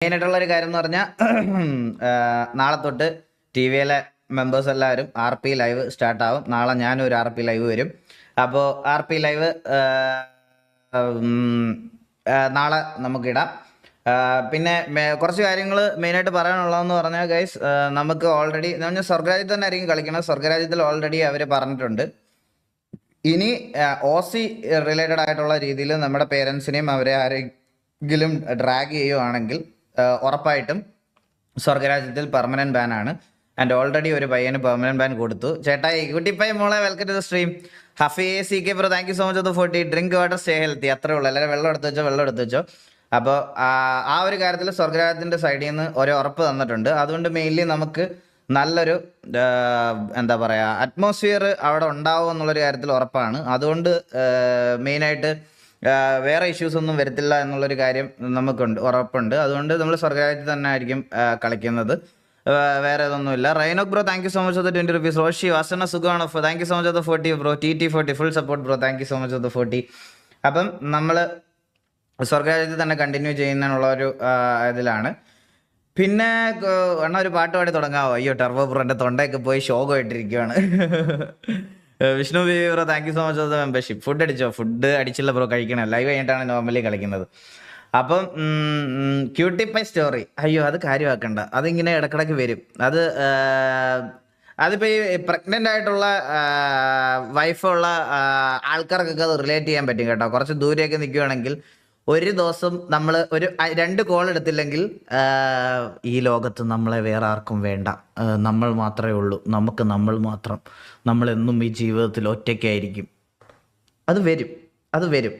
മെയിനായിട്ടുള്ള ഒരു കാര്യം എന്ന് പറഞ്ഞാൽ നാളെ തൊട്ട് ടി വിയിലെ മെമ്പേഴ്സ് എല്ലാവരും ആർ പി ലൈവ് സ്റ്റാർട്ട് ആവും. നാളെ ഞാനും ഒരു ആർ പി ലൈവ് വരും. അപ്പോൾ ആർ പി ലൈവ് നാളെ നമുക്കിടാം. പിന്നെ കുറച്ച് കാര്യങ്ങൾ മെയിനായിട്ട് പറയാനുള്ളതെന്ന് പറഞ്ഞാൽ ഗൈസ് നമുക്ക് ഓൾറെഡി എന്ന് പറഞ്ഞാൽ സ്വർഗരാജ്യത്ത് തന്നെ ആയിരിക്കും കളിക്കണം സ്വർഗരാജ്യത്തിൽ ഓൾറെഡി അവർ പറഞ്ഞിട്ടുണ്ട്. ഇനി ഓസി റിലേറ്റഡ് ആയിട്ടുള്ള രീതിയിൽ നമ്മുടെ പേരൻസിനെയും അവരെ ആരെങ്കിലും ഡ്രാഗ് ചെയ്യുവാണെങ്കിൽ ഉറപ്പായിട്ടും സ്വർഗരാജ്യത്തിൽ പെർമനന്റ് ബാൻ ആണ്. ആൻഡ് ഓൾറെഡി ഒരു പയ്യന് പെർമനന്റ് ബാൻ കൊടുത്തു. ചേട്ടാ കുട്ടിപ്പൈ മോളെ welcome to stream ഹഫി C K bro thank you so much of forty drink water stay healthy അത്രേ ഉള്ളൂ. എല്ലാവരും വെള്ളം എടുത്ത് വെച്ചോ വെള്ളം എടുത്ത് വെച്ചോ. അപ്പോൾ ആ ഒരു കാര്യത്തിൽ സ്വർഗരാജ്യത്തിന്റെ സൈഡിൽ നിന്ന് ഒരു ഉറപ്പ് തന്നിട്ടുണ്ട്. അതുകൊണ്ട് മെയിൻലി നമുക്ക് നല്ലൊരു എന്താ പറയുക അറ്റ്മോസ്ഫിയർ അവിടെ ഉണ്ടാവും എന്നുള്ളൊരു കാര്യത്തിൽ ഉറപ്പാണ്. അതുകൊണ്ട് മെയിനായിട്ട് വേറെ ഇഷ്യൂസ് ഒന്നും വരത്തില്ല എന്നുള്ളൊരു കാര്യം നമുക്കുണ്ട് ഉറപ്പുണ്ട്. അതുകൊണ്ട് നമ്മൾ സ്വർഗരാജ്യത്ത് തന്നെ ആയിരിക്കും കളിക്കുന്നത്. വേറെ ഇതൊന്നുമില്ല. റൈനോക് bro thank you so much of the twenty rupees Roshy വാസന സുഖമാണ്? Thank you so much of the forty bro T T forty full support bro thank you so much of the forty അപ്പം നമ്മൾ സ്വർഗരാജ്യത്ത് തന്നെ കണ്ടിന്യൂ ചെയ്യുന്നതിനുള്ള ഒരു ഇതിലാണ്. പിന്നെ എണ്ണ ഒരു പാട്ട് പാടി തുടങ്ങാവോ? അയ്യോ ബ്രോ എന്റെ തൊണ്ടയൊക്കെ പോയി ശോകമായിട്ടിരിക്കുകയാണ് Vishnu B bro thank you so much of the membership food അടിച്ചോ? ഫുഡ് അടിച്ചില്ല ബ്രോ കഴിക്കണം. ലൈവ് കഴിഞ്ഞിട്ടാണ് നോർമലി കളിക്കുന്നത്. അപ്പം ക്യൂട്ടി പൈ സ്റ്റോറി അയ്യോ അത് കാര്യമാക്കണ്ട. അതിങ്ങനെ ഇടക്കിടക്ക് വരും. അത് അതിപ്പോൾ അതിപ്പോ ഈ പ്രഗ്നന്റ് ആയിട്ടുള്ള വൈഫുള്ള ആൾക്കാർക്കൊക്കെ അത് റിലേറ്റ് ചെയ്യാൻ പറ്റും കേട്ടോ. കുറച്ച് ദൂരെയൊക്കെ നിൽക്കുകയാണെങ്കിൽ ഒരു ദിവസം നമ്മൾ ഒരു രണ്ട് കോൾ എടുത്തില്ലെങ്കിൽ ഈ ലോകത്ത് നമ്മളെ വേറെ ആർക്കും വേണ്ട. നമ്മൾ മാത്രമേ ഉള്ളൂ. നമുക്ക് നമ്മൾ മാത്രം. നമ്മളെന്നും ഈ ജീവിതത്തിൽ ഒറ്റയ്ക്കായിരിക്കും. അത് വരും. അത് വരും.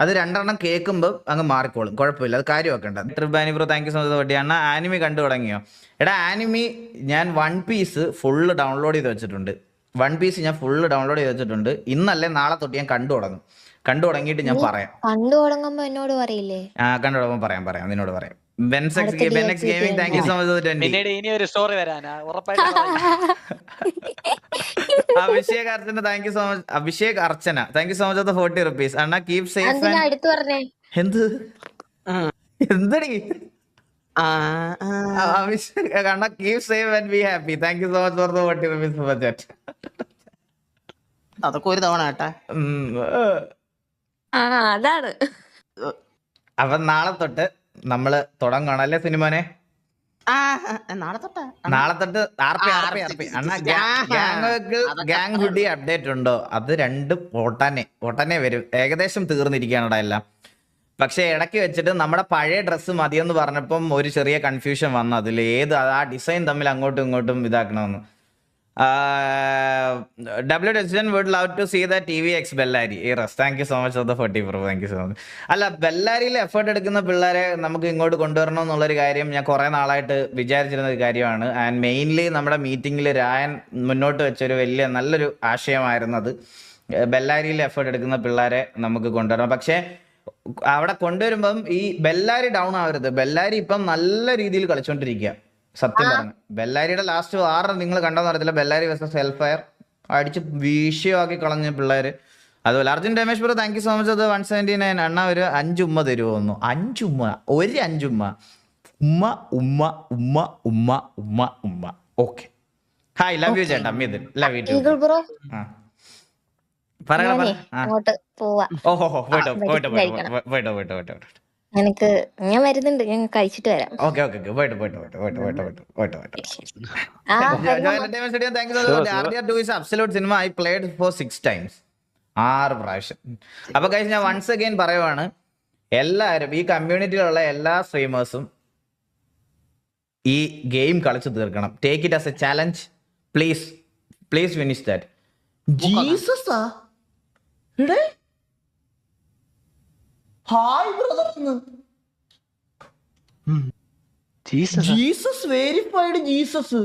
അത് രണ്ടെണ്ണം കേൾക്കുമ്പോൾ അങ്ങ് മാറിക്കോളും. കുഴപ്പമില്ല. അത് കാര്യമാക്കണ്ട. ട്രിബാനി bro thank you so much വട്ടി അണ്ണ ആനിമി കണ്ടു തുടങ്ങിയോ? എടാ ആനിമി ഞാൻ വൺ പീസ് ഫുള്ള് ഡൗൺലോഡ് ചെയ്ത് വെച്ചിട്ടുണ്ട്. വൺ പീസ് ഞാൻ ഫുള്ള് ഡൗൺലോഡ് ചെയ്ത് വെച്ചിട്ടുണ്ട്. ഇന്നല്ലേ നാളെ തൊട്ട് ഞാൻ കണ്ടു തുടങ്ങും. കണ്ടു തുടങ്ങിയിട്ട് ഞാൻ പറയാം. കണ്ടു തുടങ്ങുമ്പോ എന്നോട് പറയില്ലേ? ആ കണ്ടു തുടങ്ങുമ്പോ പറയാം പറയാം. നിന്നോട് പറയാം. ബെൻസെക്സ് അടുത്ത ബെൻഎക്സ് DLC gaming thank you so much twenty പിന്നീട് ഇനി ഒരു സ്റ്റോറി വരാനാ. ഉറപ്പായിട്ടും Abhishek Archana thank you so much Abhishek Archana thank you so much forty rupees അണ്ണ കീപ് സേഫ് പറഞ്ഞേ. എന്ത്? എന്തടി? അഭിഷേക് അണ്ണ keep safe and be happy thank you so much for the forty rupees budget അതൊക്കെ ഒരു തവണ കേട്ടാ. ആ അതാണ്. അപ്പൊ നാളെ തൊട്ട് നമ്മൾ തുടങ്ങണം അല്ലേ സിനിമനെ? നാളെ തൊട്ടാ. നാളെ തൊട്ട് ആർപി ആർപി അണ്ണ ഗ്യാങ് ഹുഡി അപ്ഡേറ്റ് ഉണ്ടോ? അത് രണ്ടും ഓട്ടനെ ഓട്ടനെ വരും. ഏകദേശം തീർന്നിരിക്കുകയാണ് എല്ലാം. പക്ഷെ ഇടയ്ക്ക് വെച്ചിട്ട് നമ്മുടെ പഴയ ഡ്രസ്സ് മതിയെന്ന് പറഞ്ഞപ്പം ഒരു ചെറിയ കൺഫ്യൂഷൻ വന്നു. അതിൽ ഏത് ആ ഡിസൈൻ തമ്മിൽ അങ്ങോട്ടും ഇങ്ങോട്ടും ഇതാക്കണമെന്ന്. W ഡെസിഡൻ would love to see the T V X Bellary Rus thank you so much of the forty bro thank you so much അല്ല ബെല്ലാരിയിൽ എഫേർട്ട് എടുക്കുന്ന പിള്ളേരെ നമുക്ക് ഇങ്ങോട്ട് കൊണ്ടുവരണം എന്നുള്ളൊരു കാര്യം ഞാൻ കുറേ നാളായിട്ട് വിചാരിച്ചിരുന്ന ഒരു കാര്യമാണ്. ആൻഡ് മെയിൻലി നമ്മുടെ മീറ്റിംഗിൽ രായൻ മുന്നോട്ട് വെച്ചൊരു വലിയ നല്ലൊരു ആശയമായിരുന്നത് ബെല്ലാരിയിൽ എഫേർട്ട് എടുക്കുന്ന പിള്ളേരെ നമുക്ക് കൊണ്ടുവരണം. പക്ഷേ അവിടെ കൊണ്ടുവരുമ്പം ഈ ബെല്ലാരി ഡൗൺ ആവരുത്. ബെല്ലാരി ഇപ്പം നല്ല രീതിയിൽ കളിച്ചോണ്ടിരിക്കുക സത്യം പറഞ്ഞു. ബെല്ലാരിയുടെ ലാസ്റ്റ് ആറ് നിങ്ങൾ കണ്ടോന്ന് അറിയത്തില്ല. ബെല്ലാരി വേഴ്സസ് ഹെൽഫ് ഫയർ അടിച്ച് വിഷയമാക്കി കളഞ്ഞ പിള്ളേർ അതുപോലെ Arjun Ramesh bro thank you so much അത് വൺ സെവന്റി നയൻ അണ്ണ ഒരു അഞ്ചുമ്മ തരുമോ ഒന്നു അഞ്ചുമ്മ ഒരു അഞ്ചുമ്മ ഉമ്മ. ഉമ്മ ഉമ്മ ഉമ്മ ഉമ്മ ഉമ്മ ഓക്കെ ഹായ് ലവ് യു ചേട്ടാ. മിഥുൻ ലവ് യു ടു പറ. പോയിട്ടോ പോയിട്ടോ. പോയിട്ടോ പോയിട്ടോ പോയിട്ടോ പോയിട്ടോ. എനിക്ക് ഞാൻ വരുന്നുണ്ട്. ഞാൻ കഴിച്ചിട്ട് വരാം. Okay okay okay. പോയിട്ട് പോയിട്ട് പോയിട്ട് പോയിട്ട് പോയിട്ട് പോയിട്ട് പോയിട്ട് പോയിട്ട്. ആ cinema I played for 6 times ആറ് പ്രാവശ്യം. അപ്പോൾ കഴിച്ച് ഞാൻ വൺസ് അഗൈൻ പറയുവാണ്. എല്ലാവരും ഈ കമ്മ്യൂണിറ്റിയിലുള്ള എല്ലാ സ്ട്രീമേഴ്സും ഈ ഗെയിം കളിച്ചു തീർക്കണം. Take it as a challenge please please finish that Jesus എടേ hi brother Jesus Jesus verified Jesus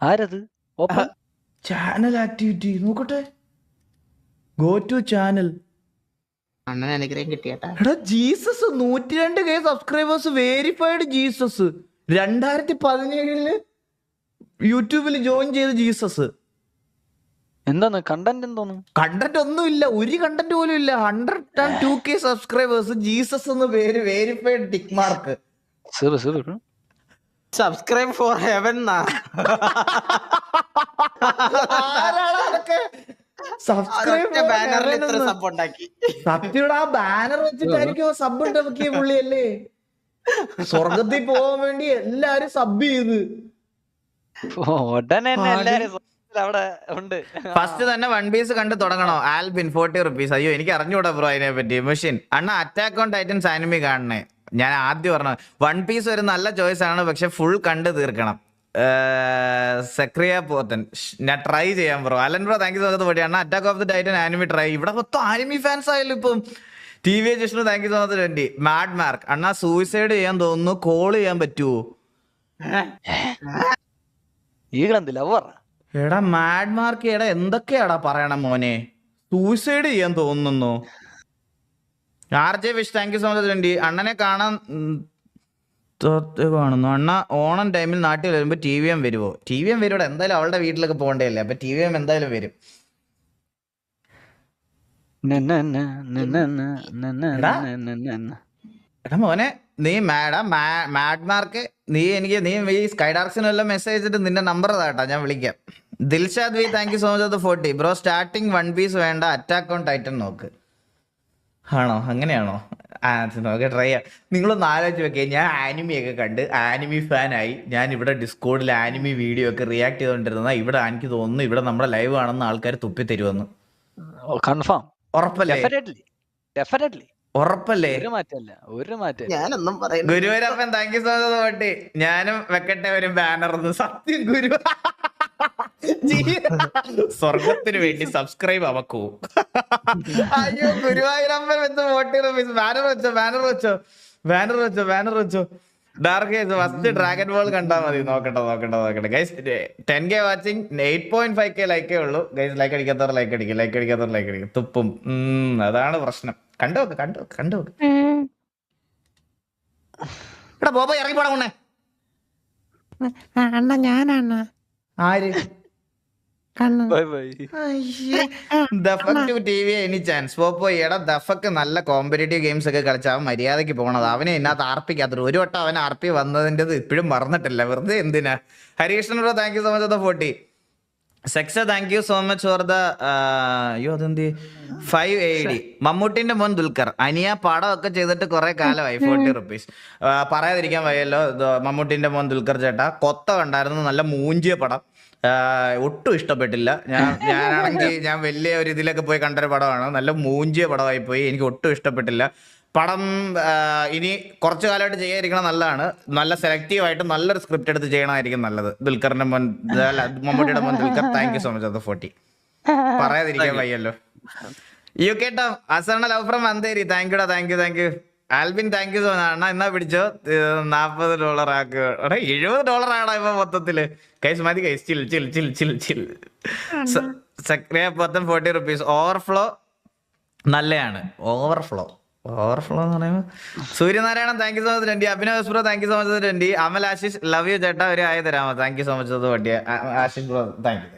ആരത്? ചാനൽ ആക്ടിവിറ്റി നോക്കട്ടെ. ഗോ ടു ചാനൽ അണ്ണന് അനുഗ്രഹം കിട്ടിയട്ടാ. എടാ ജീസസ് നൂറ്റി രണ്ട് കെ സബ്സ്ക്രൈബേഴ്സ് വെരിഫൈഡ് ജീസസ് രണ്ടായിരത്തി പതിനേഴിൽ യൂട്യൂബിൽ ജോയിൻ ചെയ്ത ജീസസ് എന്താന്ന് കണ്ടന്റ് എന്തോന്നു? കണ്ടന്റ് ഒന്നുമില്ല ഒരു കണ്ടന്റ് പോലും ഇല്ല. Hundred and two K subscribers Jesus എന്ന് പേര് verified tick mark subscribe for heaven ബാനറിൽ ഇത്ര സബ് ഉണ്ടാക്കി? സത്യയുടെ ആ ബാനർ വെച്ചിട്ടായിരിക്കും സബ് ഉണ്ടാക്കിയ പുള്ളിയല്ലേ സ്വർഗത്തിൽ പോകാൻ വേണ്ടി എല്ലാരും സബ് ചെയ്ത്. ഉടനെ തന്നെ എല്ലാരും അവിടെ ഉണ്ട്. ഫസ്റ്റ് തന്നെ വൺ പീസ് കണ്ട് തുടങ്ങണോ? ആൽബിൻ ഫോർട്ടി റുപ്പീസ് അയ്യോ എനിക്ക് അറിഞ്ഞൂടാ ബ്രോ അതിനെ പറ്റി മെഷീൻ അണ്ണ അറ്റാക്ക് ഓൺ ടൈറ്റൻസ് ആനിമി കാണണേ. ഞാൻ ആദ്യം പറഞ്ഞു വൺ പീസ് ഒരു നല്ല ചോയ്സ് ആണ് പക്ഷെ ഫുൾ കണ്ട് തീർക്കണം. സെക്രിയ പോത്തൻ. ഞാൻ ട്രൈ ചെയ്യാം bro Allen bro thank you so much അണ്ണ attack of the titan anime try ഇവിടെ മൊത്തം ആനിമി ഫാൻസ് ആയാലും ഇപ്പം. T V Jishnu thank you so much twenty mad mark അണ്ണ സൂയിസൈഡ് ചെയ്യാൻ തോന്നുന്നു കോൾ ചെയ്യാൻ പറ്റുമോ ഈകളെന്ത് ലവർ എടാ മാഡ് മാർക്ക് എടാ എന്തൊക്കെയാടാ പറയണം മോനെ? സൂയിസൈഡ് ചെയ്യാൻ തോന്നുന്നു. R J wish thank you so much വേണ്ടി അണ്ണനെ കാണാൻ കാണുന്നു. അണ്ണ ഓണം ടൈമിൽ നാട്ടിൽ വരുമ്പോൾ ടി വി എം വരുമോ ടി വി എം വരും എന്തായാലും അവളുടെ വീട്ടിലൊക്കെ പോകണ്ടല്ലേ അപ്പൊ ടി വി എം എന്തായാലും വരും. എടാ. എടാ മോനെ നീ മാഡം മാഡ്മാർക്ക് നീ എനിക്ക് നീ ഈ സ്കൈ ഡാർക്സിന് വല്ലതും മെസ്സേജ് ചെയ്തിട്ട് നിന്റെ നമ്പർ താട്ടാ ഞാൻ വിളിക്കാം. Dilshad V thank you so much forty bro starting one piece വേണ്ട അറ്റാക്ക് ഓൺ ടൈറ്റൻ നോക്ക്. ആണോ? അങ്ങനെയാണോ? ആ അത് ട്രൈ ചെയ്യാം. നിങ്ങളൊന്ന് ആലോചിച്ച് വെക്കേ ഞാൻ ആനിമി ഒക്കെ കണ്ട് ആനിമി ഫാനായി ഞാൻ ഇവിടെ ഡിസ്കോഡിൽ ആനിമി വീഡിയോ ഒക്കെ റിയാക്ട് ചെയ്തുകൊണ്ടിരുന്ന ഇവിടെ എനിക്ക് തോന്നുന്നു ഇവിടെ നമ്മുടെ ലൈവ് ആണെന്ന് ആൾക്കാർ തുപ്പി തരുമെന്ന് കൺഫേം ഉറപ്പല്ലേ? ഡെഫിനറ്റ്ലി ഡെഫിനറ്റ്ലി ഉറപ്പല്ലേ? ഒരു മാറ്റല്ല ഒരു മാറ്റം ഞാനൊന്നും പറയുന്നു Guruvarappan thank you so much പോട്ടി ഞാനും വെക്കട്ടെ ഒരു ബാനർ സത്യം ഗുരു. ജീ- സ്വർഗത്തിന് വേണ്ടി സബ്സ്ക്രൈബ് അവക്കൂ. അയ്യോ ഗുരുവായൂരപ്പൻ വെച്ച വോട്ട് ബാനർ വെച്ചോ ബാനർ വെച്ചോ. ബാനർ വെച്ചോ ബാനർ വെച്ചോ. Dark age first dragon ball കണ്ടാ മതി. നോക്കട്ടെ നോക്കട്ടെ നോക്കട്ടെ. Guys ten K watching eight point five K ലൈക്കേ ഉള്ളൂ. ഗൈസ് ലൈക്ക് അടിക്കാത്തവർ ലൈക്ക് അടിക്കും ലൈക്ക് അടിക്കാത്തവർ ലൈക്ക് അടിക്കും. തുപ്പും. അതാണ് പ്രശ്നം. കണ്ടു കണ്ടോ കണ്ടു. എടാ ബോബോ ഇറങ്ങി പോടാ ഉണ്ണേ അണ്ണ ഞാനാണ്. ആര്? എനി ചാൻസ് പോപ്പോ എടാ ദഫക്ക് നല്ല കോമ്പറ്റേറ്റീവ് ഗെയിംസ് ഒക്കെ കളിച്ച അവൻ മര്യാദയ്ക്ക് പോണത്. അവനെ ഇതിനകത്ത് ആർപ്പിക്കാത്ത ഒരു വട്ടം അവൻ ആർപ്പി വന്നതിന്റെ ഇപ്പോഴും മറന്നിട്ടില്ല. വെറുതെ എന്തിനാ? ഹരികൃഷ്ണനോട് thank you so much forty സെക്സ thank you so much for the അയ്യോ അതെന്ത്? ഫൈവ് എ ഡി മമ്മൂട്ടിന്റെ മോൻ ദുൽഖർ. അനിയ പടം ഒക്കെ ചെയ്തിട്ട് കുറെ കാലമായി ഫോർട്ടി റുപ്പീസ് പറയാതിരിക്കാൻ വയ്യല്ലോ മമ്മൂട്ടിന്റെ മോൻ ദുൽഖർ ചേട്ടാ. കൊത്ത കണ്ടായിരുന്നു നല്ല മൂഞ്ചിയ പടം. ഒട്ടും ഇഷ്ടപ്പെട്ടില്ല. ഞാൻ ഞാനാണെങ്കിൽ ഞാൻ വലിയ ഒരു ഇതിലൊക്കെ പോയി കണ്ടൊരു പടമാണ്. നല്ല മൂഞ്ചിയ പടമായി പോയി എനിക്ക് ഒട്ടും ഇഷ്ടപ്പെട്ടില്ല. പടം ഇനി കുറച്ചു കാലമായിട്ട് ചെയ്യാതിരിക്കണം നല്ലതാണ്. നല്ല സെലക്റ്റീവ് ആയിട്ട് നല്ലൊരു സ്ക്രിപ്റ്റ് എടുത്ത് ചെയ്യണമായിരിക്കും നല്ലത്. ദുൽഖറിന്റെ മോൻ അല്ല മമ്മൂട്ടിയുടെ മോൻ Dulquer. Thank you so much അത് ഫോർട്ടി പറയാതിരിക്കാൻ വയ്യല്ലോ. യു കേട്ടോ അസണ love from Andheri. Thank യുടാ thank you thank you Albin thank you so much അണ്ണാ എന്നാ പിടിച്ചോ? നാപ്പത് ഡോളർ ആക്കുക എടാ എഴുപത് ഡോളർ ആണോ ഇപ്പൊ മൊത്തത്തിൽ. കൈസ് മതി കൈസ് ചിൽ ചിൽ ചിൽ ചിൽ ചിൽ സക്രിയ മൊത്തം ഫോർട്ടി റുപ്പീസ് ഓവർഫ്ലോ നല്ലതാണ് ഓവർഫ്ലോ ഓവർഫ്ലോ എന്ന് Suryanarayanan thank you so much രണ്ടി Abhinav bro thank you so much രണ്ടി Amal Ashish love you ചേട്ടാ ഒരു ആയ തരാമോ? താങ്ക് യു സോ മച്ച് അത് വട്ടിയ. Ashish bro thank you